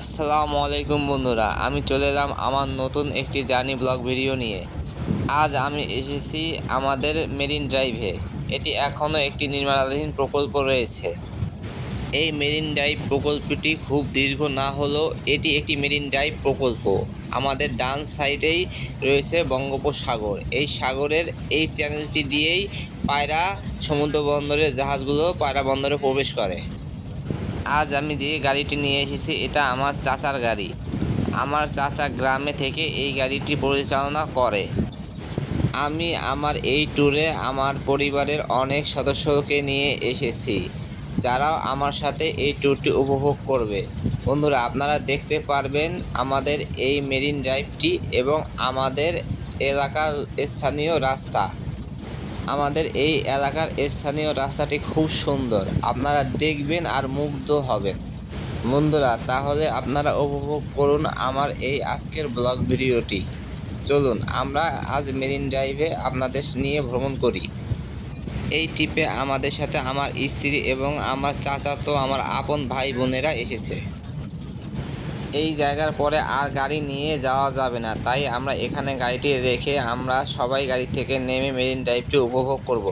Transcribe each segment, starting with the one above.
আসসালামু আলাইকুম বন্ধুরা, আমি চলে এলাম আমার নতুন একটি জার্নি ব্লগ ভিডিও নিয়ে। আজ আমি এসেছি আমাদের মেরিন ড্রাইভে। এটি এখনও একটি নির্মাণাধীন প্রকল্প রয়েছে। এই মেরিন ড্রাইভ প্রকল্পটি খুব দীর্ঘ না হলেও এটি একটি মেরিন ড্রাইভ প্রকল্প। আমাদের ডান সাইডেই রয়েছে বঙ্গোপসাগর। এই সাগরের এই চ্যানেলটি দিয়েই পায়রা সমুদ্র বন্দরের জাহাজগুলো পায়রা বন্দরে প্রবেশ করে। আজ আমি যে গাড়িটি নিয়ে এসেছি, এটা আমার চাচার গাড়ি। আমার চাচা গ্রামে থেকে এই গাড়িটি পরিচালনা করে। আমি আমার এই ট্যুরে আমার পরিবারের অনেক সদস্যকে নিয়ে এসেছি, যারাও আমার সাথে এই ট্যুরটি উপভোগ করবে। বন্ধুরা, আপনারা দেখতে পারবেন আমাদের এই মেরিন ড্রাইভটি এবং আমাদের এলাকার স্থানীয় রাস্তা। আমাদের এই এলাকার স্থানীয় রাস্তাটি খুব সুন্দর। আপনারা দেখবেন আর মুগ্ধ হবেন। বন্ধুরা, তাহলে আপনারা উপভোগ করুন আমার এই আজকের ব্লগ ভিডিওটি। চলুন, আমরা আজ মেরিন ড্রাইভে আপনাদের নিয়ে ভ্রমণ করি। এই ট্রিপে আমাদের সাথে আমার স্ত্রী এবং আমার চাচা তো আমার আপন ভাই বোনেরা এসেছে। এই জায়গার পরে আর গাড়ি নিয়ে যাওয়া যাবে না। তাই আমরা এখানে গাড়িটি রেখে আমরা সবাই গাড়ি থেকে নেমে মেরিন ড্রাইভটি উপভোগ করব।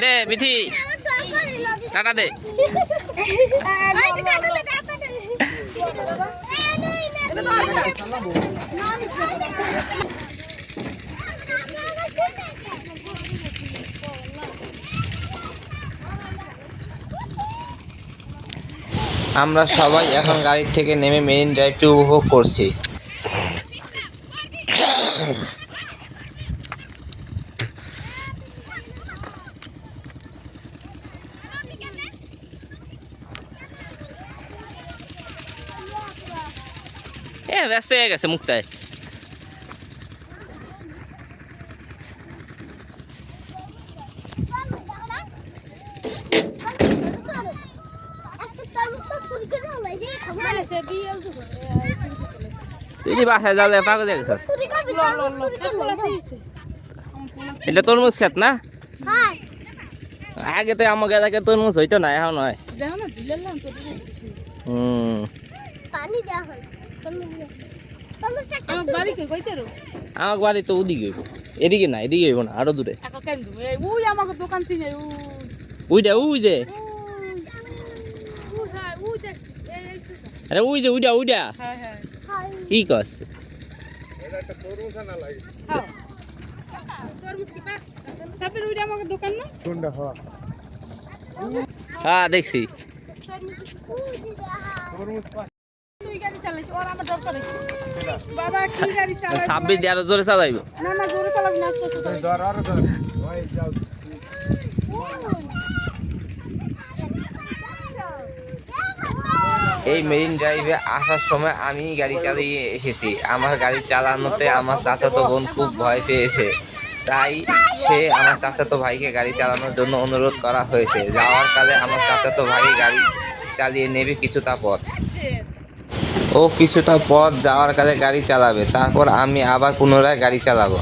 রে বিথি টাটা দে। আমরা সবাই এখন গাড়ির থেকে নেমে মেরিন ড্রাইভটি উপভোগ করছি। ব্যস্ত হয়ে গেছে মুক্তায়। তুই বাসায় যাবে পাগল এটা তরমুজ খেত না? আগে তো আমাকে এলাকায় তরমুজ হইতো না এখন হয়। হুম। পানি দেওয়া হয় আমার বাড়ি কই কইতে আমার বাড়ি তো ওদিকে হইবো। এদিকে না এদিকে হইব না আরও দূরে। ওই আমাকে দোকান চিনে ওই। যে। ওই ওই এই আরে উই যে উইটা উইটা হ্যাঁ হ্যাঁ। কি কস? হ্যাঁ। ওইটা হ্যাঁ দেখছি। তরমুজ। ছাব্বিশ দিয়ে আরও জোরে চালাইব। এই মেরিন ড্রাইভে আসার সময় আমি গাড়ি চালিয়ে এসেছি। আমার গাড়ি চালানোতে আমার চাচাতো বোন খুব ভয় পেয়েছে। তাই সে আমার চাচাতো ভাইকে গাড়ি চালানোর জন্য অনুরোধ করা হয়েছে। যাওয়ার কালে আমার চাচাতো ভাই গাড়ি চালিয়ে নেবে কিছুটা পথ। ও কিছুটা পথ যাওয়ার কালে গাড়ি চালাবে, তারপর আমি আবার পুনরায় গাড়ি চালাবো।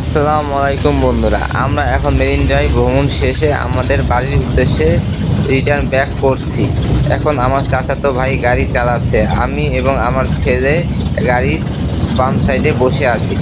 আসসালামু আলাইকুম বন্ধুরা, আমরা এখন মেরিন ড্রাইভ ভ্রমণ শেষে আমাদের বাড়ির উদ্দেশ্যে রিটার্ন ব্যাক করছি। এখন আমার চাচাতো ভাই গাড়ি চালাচ্ছে, আমি এবং আমার ছেলে গাড়ির বাম সাইডে বসে আছি।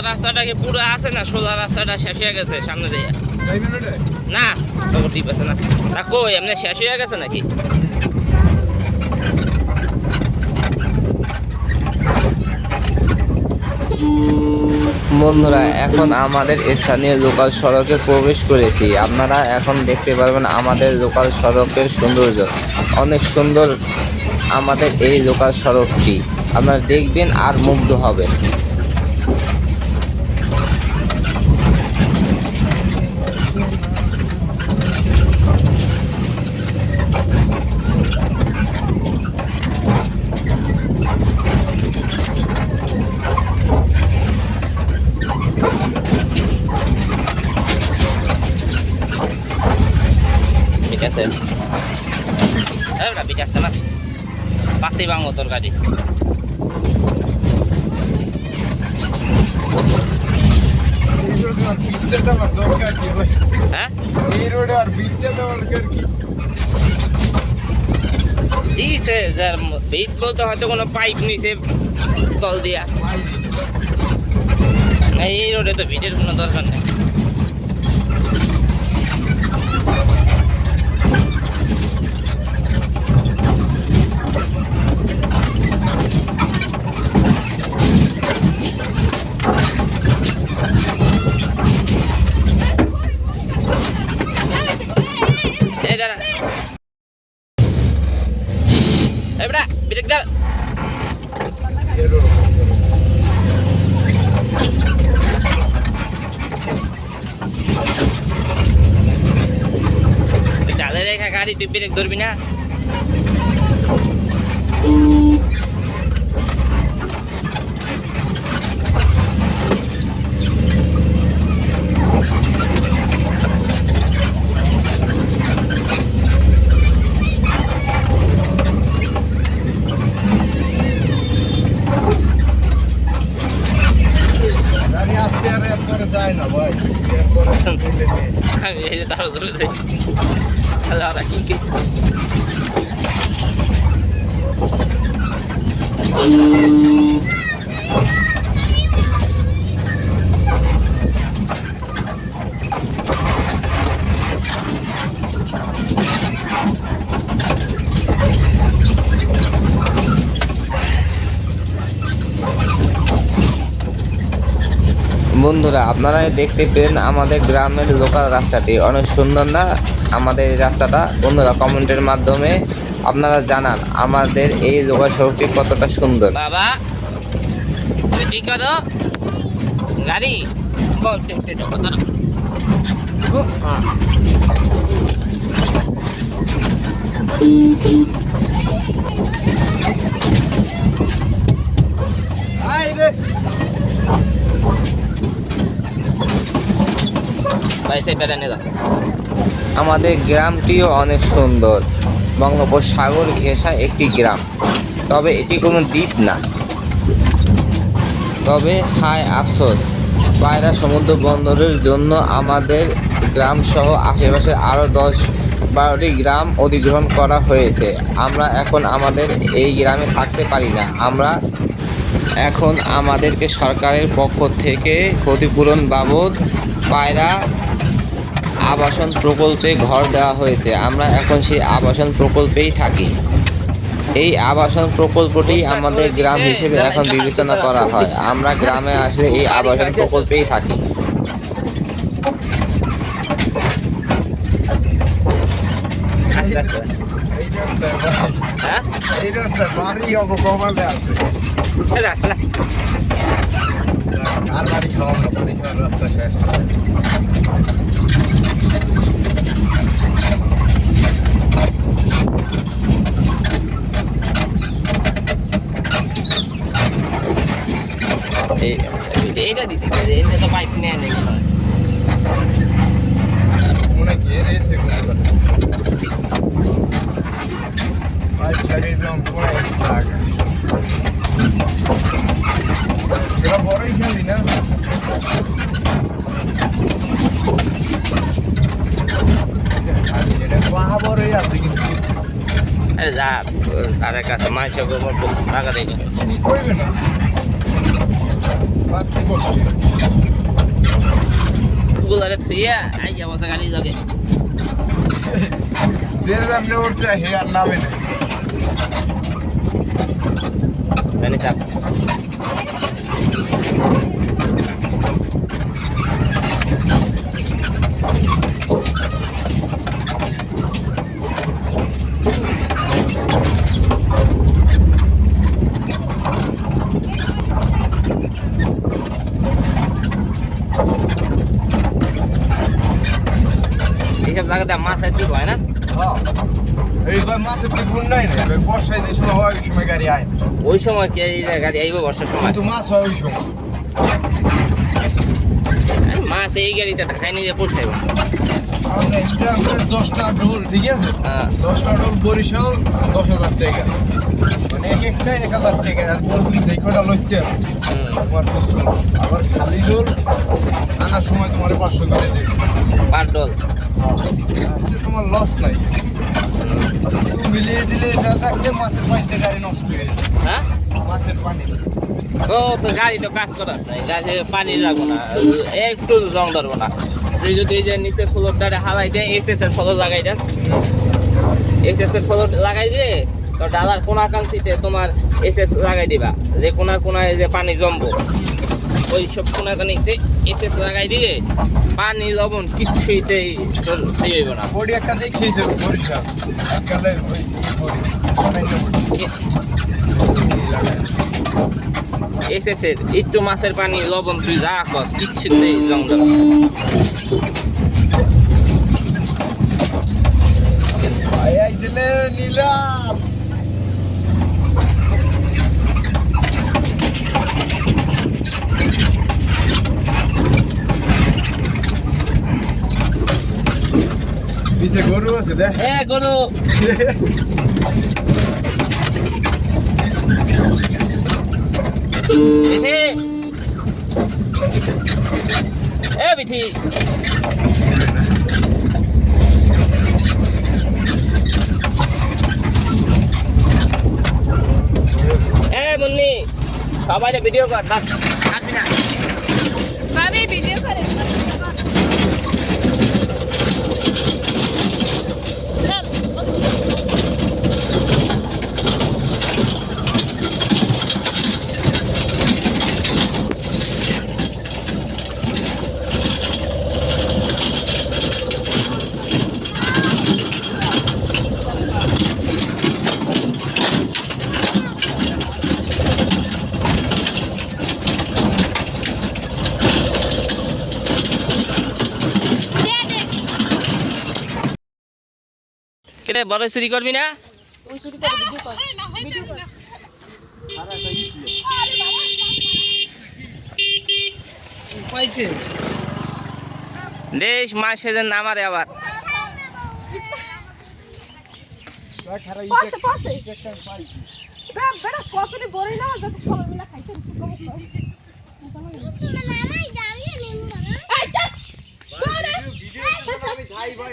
সোজা রাস্তাটা কি পুরো আছে না সোজা রাস্তাটা শেষ হয়ে গেছে সামনে দিয়ে। না তবু টিপ আছে না। তা কই এমনি শেষ হয়ে গেছে নাকি? বন্ধুরা এখন আমাদের স্থানীয় লোকাল সড়কে প্রবেশ করেছি। আপনারা এখন দেখতে পারবেন আমাদের লোকাল সড়কের সৌন্দর্য। অনেক সুন্দর আমাদের এই লোকাল সড়কটি। আপনারা দেখবেন আর মুগ্ধ হবেন ঠিক আছে বিচ আসতে না পাঁচটি বাংলো তোর গাড়ি এই রোডে আর বিটটা দেওয়ার দরকার কি ভাই হ্যাঁ যার হয়তো কোনো পাইপ তল দিয়া। এই রোডে তো ভিটের কোনো দরকার নেই এই দাঁড়া এই বেটা বিটেক দাও এই রোড চালে রেখা গাড়ি তুই ব্রেক ধরবি না গাড়ি আসতে আর এরপরে যায় না ভাই এরপরে নিলে নিয়ে। আমি এই যে তার ধরেছি তাহলে ওরা কি কি বন্ধুরা আপনারা দেখতে পেলেন আমাদের গ্রামের লোকাল রাস্তাটি। অনেক সুন্দর না? আমাদের এই রাস্তাটা? বন্ধুরা কমেন্টের মাধ্যমে আপনারা জানান আমাদের এই লোকাল সড়কটি কতটা সুন্দর। বাবা ঠিক করো। গাড়ি? আই রে। আমাদের গ্রামটিও অনেক সুন্দর। বঙ্গোপসাগর ঘেঁষা একটি গ্রাম। তবে এটি কোনো দ্বীপ না। তবে, হায় আফসোস, পায়রা সমুদ্র বন্দরের জন্য আমাদের গ্রাম সহ আশেপাশে আরও দশ বারোটি গ্রাম অধিগ্রহণ করা হয়েছে। আমরা এখন আমাদের এই গ্রামে থাকতে পারি না। আমরা এখন আমাদেরকে সরকারের পক্ষ থেকে ক্ষতিপূরণ বাবদ পায়রা আবাসন প্রকল্পে ঘর দেওয়া হয়েছে। আমরা এখন সেই আবাসন প্রকল্পেই থাকি। এই আবাসন প্রকল্পটি আমাদের গ্রাম হিসেবে এখন বিবেচনা করা হয়। আমরা গ্রামে আসলে এই আবাসন প্রকল্পেই থাকি। ভাই হ্যাঁ? রাস্তা শেষ এইটা দিতে এইটা তো পাইপ নেয় নেই মনে ঘেরে এসে কোনো পাইপ লাগিয়ে দিলাম পড়ে গেছে আগে এরা বড়ই খেলি না এটা বাহা বড়ই আছে কিন্তু আরে যা তাদের গোবর টাকা দেয় না। গুলারে থুইয়া আই যাব গাড়ি যে সামনে উঠছে হে আর নামে চাপ এইবার মাছের সময় হয় না। ওই সময় কে গাড়ি আইব বর্ষার সময়? মাছ হয় ওই সময়। মাছ এই গাড়িটা খাই নিজে পোষাইব দশটা ডোল ঠিক আছে? হ্যাঁ। দশটা ডোল বরিশাল দশ হাজার টাকা। এক একটা এক হাজার টাকা আর বলবি যে কটা লইতে তোমার আবার খালি ডোল আনার সময় তোমার পাঁচশো করে দেবে পার ডল তাহলে তোমার লস নাই। মিলিয়ে দিলে যা থাকলে মাছের পানিতে গাড়ি নষ্ট হয়ে যাবে হ্যাঁ? মাছের পানি। ও তো গাড়ি তো কাজ করাস না গাছে পানি লাগবো না। একটু জং ধরবো না। তুই যদি এই যে নিচে ফ্লোরটারে হালাই দিয়ে এস এস এর ফলো লাগাই যাস এস এস এর ফলো লাগাই দিয়ে তো ডালার কোনা কাঞ্চিতে তোমার এস এস লাগাই দিবা। যে কোনার কোনায় যে পানি জমবো ওই সব কোনা কানিতে এস এস লাগাই দিয়ে পানি লবণ ইয়ে হইব না। বডি একটা এস এস এর একটু মাছের পানি লবণ তুই যা কস কিচ্ছু নেই জং ধরবো ভাই আইছিলে নিলাম। পিছে গরু আছে দেখ। এ গরু। এ বিথি। এ মুন্নি সবাই ভিডিও কর কাট কাটবি না ভাবি ভিডিও করে কিরে বড় চুরি করবি না? দেশ মাস সেজেন নামারে আবার।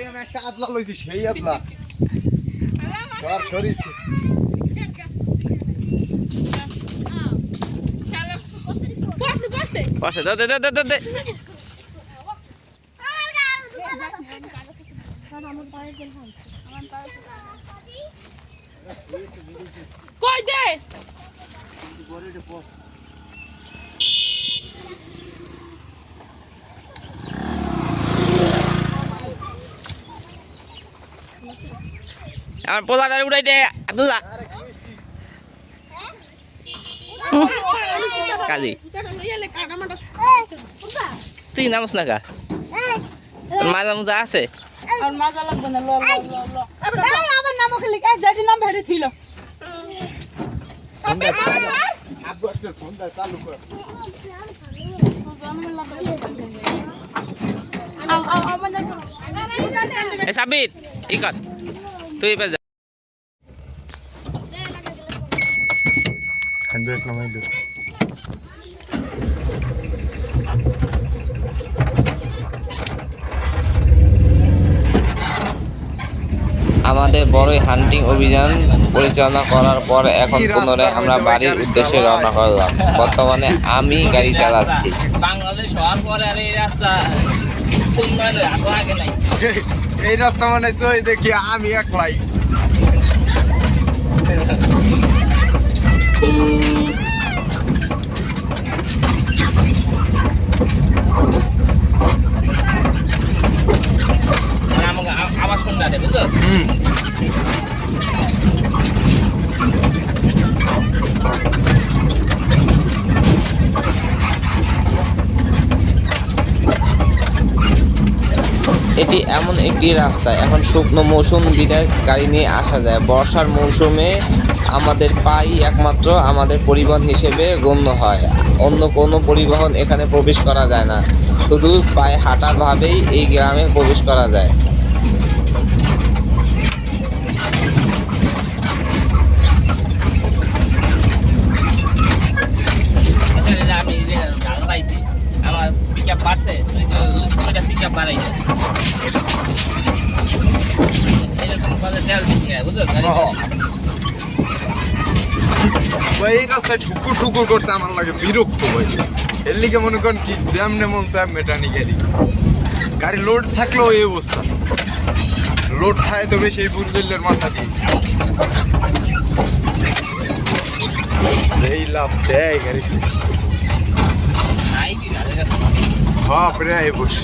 আমি একটা আদলা লইছি সেই আদলা সর শরীর পাশে পাশে পাশে দে দে দে দে, দে দে। কই দে? আমার পোলাটারে উড়াই দে আব্দুল্লাহ। কাজী। তুই নামস না কা তোর মাজা মুজা আছে। মাজা লাগবে না ল আমার নাম খালি নাম ভেড়ি ছিল এ সাবিত ই কর। তুই এবার নামাই দে। আমাদের বড়ই হান্টিং অভিযান পরিচালনা করার পর এখন পুনরায় আমরা বাড়ির উদ্দেশ্যে রওনা করলাম। বর্তমানে আমি গাড়ি চালাচ্ছি। বাংলাদেশ হওয়ার পরে আর এই রাস্তা উন্নয়নের আগে আগে নাই। এই রাস্তা মানে চই দেখি আমি একলাই মানে আমাকে বুঝছ? হুম। এটি এমন একটি রাস্তা। এখন শুকনো মৌসুম বিদায় গাড়ি নিয়ে আসা যায়। বর্ষার মৌসুমে আমাদের পাই একমাত্র আমাদের পরিবহন হিসেবে গণ্য হয়। অন্য কোনো পরিবহন এখানে প্রবেশ করা যায় না। শুধু পায়ে হাঁটাভাবেই এই গ্রামে প্রবেশ করা যায় এখানে যে আমি যে ঢাল পাইছি আমার পিক আপ বাড়ছে তুই তো এরকম তেল দিতে হয় ভাই এই রাস্তায় ঠুকুর ঠুকুর করতে আমার লাগে বিরক্ত ভাই। এর লিগে মনে করেন কি যেমনে মন তেম মেটানি গাড়ি গাড়ি লোড থাকলেও এই অবস্থা। লোড থাকে তো বেশি এই বুলজেলের মাথা দিয়ে। সেই লাভ দেয় গাড়ি নাই কি গাড়ির কাছে হ্যাঁ প্রায় বস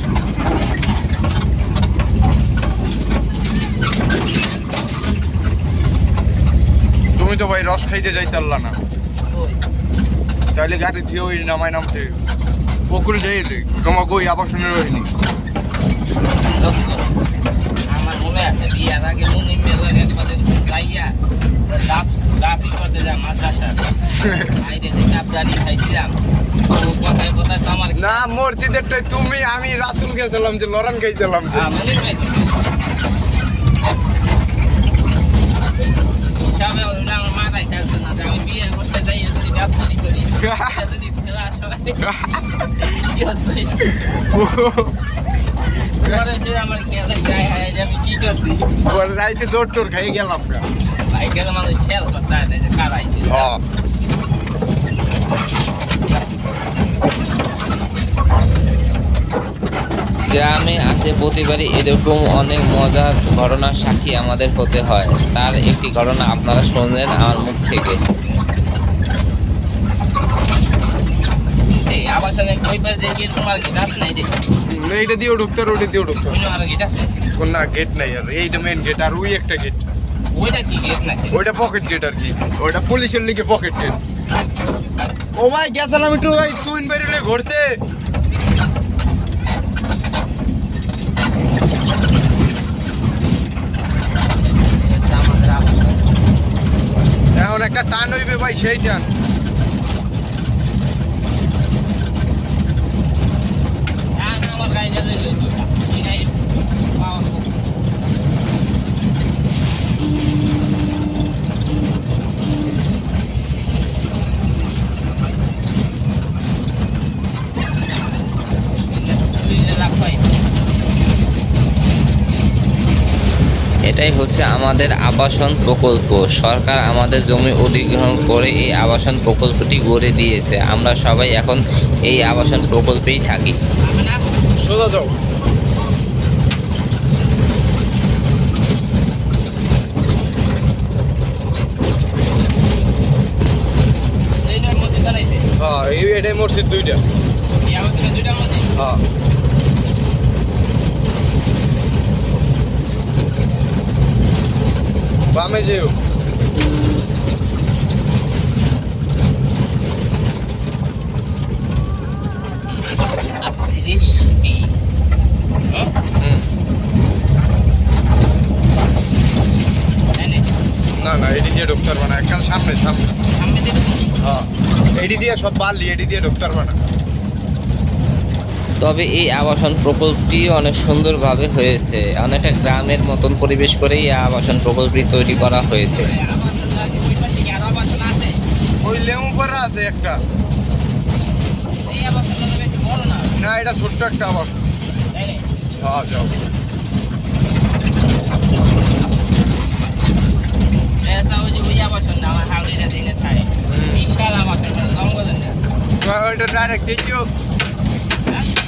তুমি তো ভাই রস খাইতে যাইতে পারলা না। তাহলে গাড়ি দিয়ে ওই নামায় নামতে। বকুল যাই রে তোমাকে ওই আবাসনের রইনি দেখছ? আমার মনে আছে বিয়ার আগে মনে মেলা একবার যাইয়া ডাব ডাবি করতে যা মাদ্রাসা বাইরে থেকে আবদানি খাইছিলাম না মসজিদেরটাই তুমি আমি রাতুল গেছিলাম যে লড়ান খাইছিলাম যে। আহ, নাই তো? হিসাবে ওটা আমার মাথায় থাকছে না যে আমি বিয়ে করতে যাই যদি ব্যবসা করি এটা যদি ফেলা সবাই কি হচ্ছে? পরে সে আমার খেয়ালে যায় যে আমি কি করছি ওর রাইতে দৌড় টোর খাই গেলাম। মানুষ শেয়ার করতে হয় না যে কারাইছে হ্যাঁ। গ্রামে আসে প্রতিবারই এরকম অনেক মজার ঘটনার সাক্ষী আমাদের হতে হয়। তার একটি ঘটনা আপনারা শুনলেন আমার মুখ থেকে। এই আবাসনে কই পাশ দিয়ে ঢুকতে কোন না গেট নাই আর এইটা মেন গেট আর ওই একটা গেট ওইটা কি গেট নাকি? ওইটা পকেট গেট আর কি। ওইটা পুলিশের লিগে পকেট গেট ও ভাই গেছিলাম একটু ভাই তুই বেরিয়ে ঘুরতে এখন একটা টান হইবে ভাই, সেই টান। হ্যাঁ আমার গাড়ি পাওয়া খুব দুই লাখ পাই এটাই হচ্ছে আমাদের আবাসন প্রকল্প। সরকার আমাদের জমি অধিগ্রহণ করে এই আবাসন প্রকল্পটি গড়ে দিয়েছে। আমরা সবাই এখন এই আবাসন প্রকল্পেই থাকি। হ্যাঁ এটাই মসজিদ দুইটা। মধ্যে হ্যাঁ। বামে যেও না? না এডি দিয়ে ঢুকতে পারবে না একদম সামনে সামনে সামনে দিয়ে। হ্যাঁ এডি দিয়ে সব বালি এডি দিয়ে ঢুকতে পারবে না তবে এই আবাসন প্রকল্পটি অনেক সুন্দরভাবে হয়েছে। অনেকটা গ্রামের মতন পরিবেশ করে এই আবাসন প্রকল্পটি তৈরি করা হয়েছে। আছে একটা। ছোট্ট একটা আবাসন। ডাইরেক্ট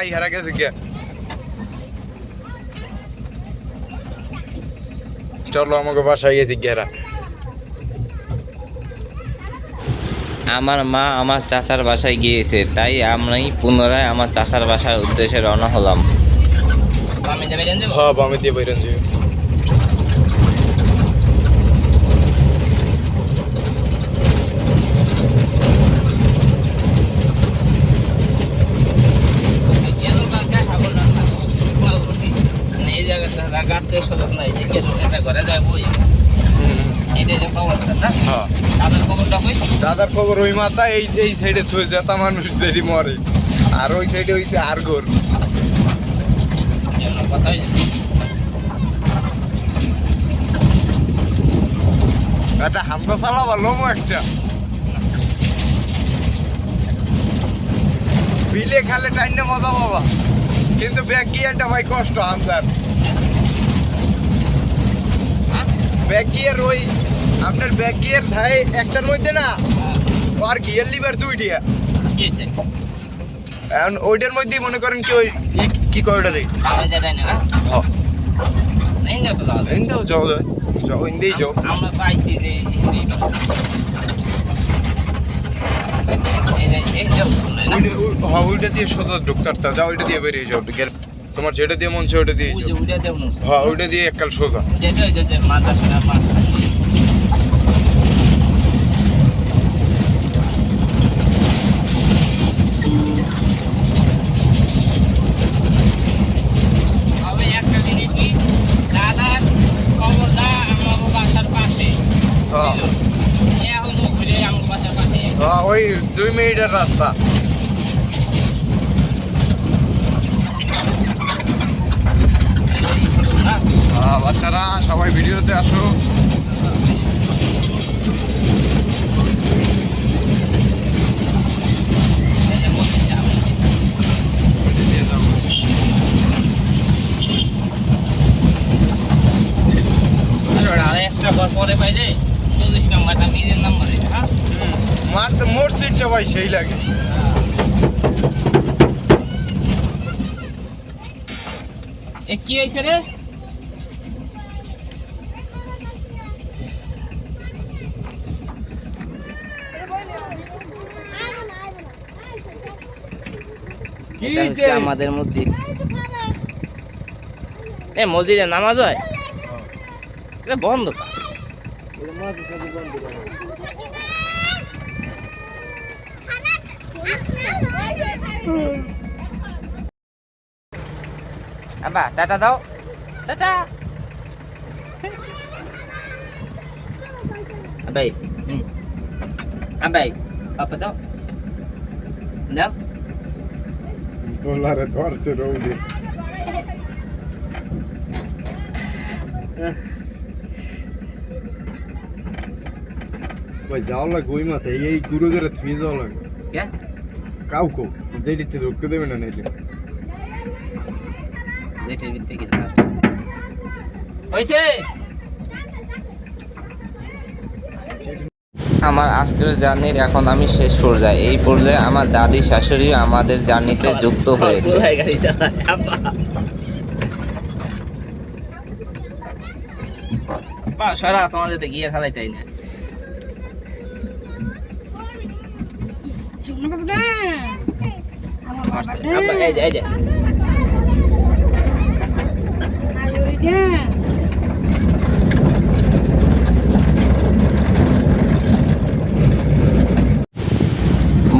না ইহারা গেছে কে চলো আমাকে বাসায় গেছি গেরা আমার মা আমার চাচার বাসায় গিয়েছে তাই আমি পুনরায় আমার চাচার বাসার উদ্দেশ্যে রওনা হলাম। আমি যাবে? জানতে হ্যাঁ বামে দিয়ে বাইরেন যে গেলো বা দেখাবো না মানে এই নাই যে এটা ঘরে যায় বই? না? হ্যাঁ। দাদার খবর ওই মাথা এই এই সাইডে জেতা মানুষ যেটি মরে। আর ওই সাইডে হইছে। আর হয়েছে একটা হামদা চালা ভালো একটা। বিলে খালে টাইনে মজা বাবা কিন্তু ব্যাগ গিয়ে একটা ভাই কষ্ট হামদার ব্যাগ গিয়ার ওই আপনার ব্যাগ গিয়ার ভাই একটার মধ্যে না আর গিয়ার লিভার হয়েছে এখন ওইটার মধ্যেই মনে করেন কি ওই কি কয় ওটা রে হ্যাঁ? যাও যাও যাও। যাও আমরা পাইছি যে হিন্দি ওইটা- ওই- ওইটা দিয়ে সোজা ঢুকতারতা যাও ওইটা দিয়ে বেরিয়ে যাও। গেলে। তোমার যেটা দিয়ে মন চায় ওটা দিয়ে হ্যাঁ ওইটা দিয়ে এককাল সোজা। ওই দুই যে মাদ্রাসা মাছ তবে একটা জিনিস কি দাদার খবরটা আমার বাসার পাশে হ্যাঁ এখন ঘুরে আমার বাসার পাশে হ্যাঁ ওই দুই মিনিটের রাস্তা না হ্যাঁ, বাচ্চারা সবাই ভিডিওতে আসো। পরে পাই যে চল্লিশ নাম্বারটা নিজের নাম্বার এটা হ্যাঁ মার তো মোর সিটটা ভাই সেই লাগে। এ কি হয়েছে রে? এটা হচ্ছে আমাদের মসজিদ। এ মসজিদে নামাজ হয়? এটা বন্ধ। কা? আব্বা টাটা দাও। টাটা। আবাই হুম। আবাই পাপা দাও। দাও। ডলারে ধরছে রৌদি ভাই যাও লাগে ওই মাথায় এই গুরু ধরে থুই যাও লাগে কে কাউকে যেটিতে ঢুকতে দেবে না নাইলে যেটির ভিতরে কিছু হয়েছে আমার আজকের জার্নির এখন আমি শেষ পর্যায়ে। এই পর্যায়ে আমার দাদি শাশুড়িও আমাদের জার্নিতে যুক্ত হয়েছে। সারা তোমাদের গিয়ে না। আমার আব্বা এই যে এই যে আয়োরিটা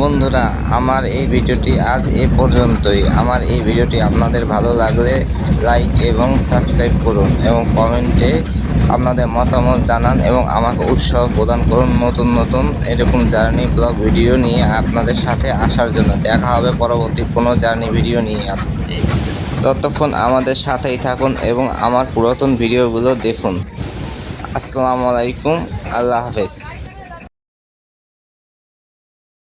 বন্ধুরা, আমার এই ভিডিওটি আজ এ পর্যন্তই। আমার এই ভিডিওটি আপনাদের ভালো লাগলে লাইক এবং সাবস্ক্রাইব করুন এবং কমেন্টে আপনাদের মতামত জানান এবং আমাকে উৎসাহ প্রদান করুন নতুন নতুন এরকম জার্নি ব্লগ ভিডিও নিয়ে আপনাদের সাথে আসার জন্য। দেখা হবে পরবর্তী কোনো জার্নি ভিডিও নিয়ে। ততক্ষণ আমাদের সাথেই থাকুন এবং আমার পুরাতন ভিডিওগুলো দেখুন। আসসালামু আলাইকুম, আল্লাহ হাফেজ।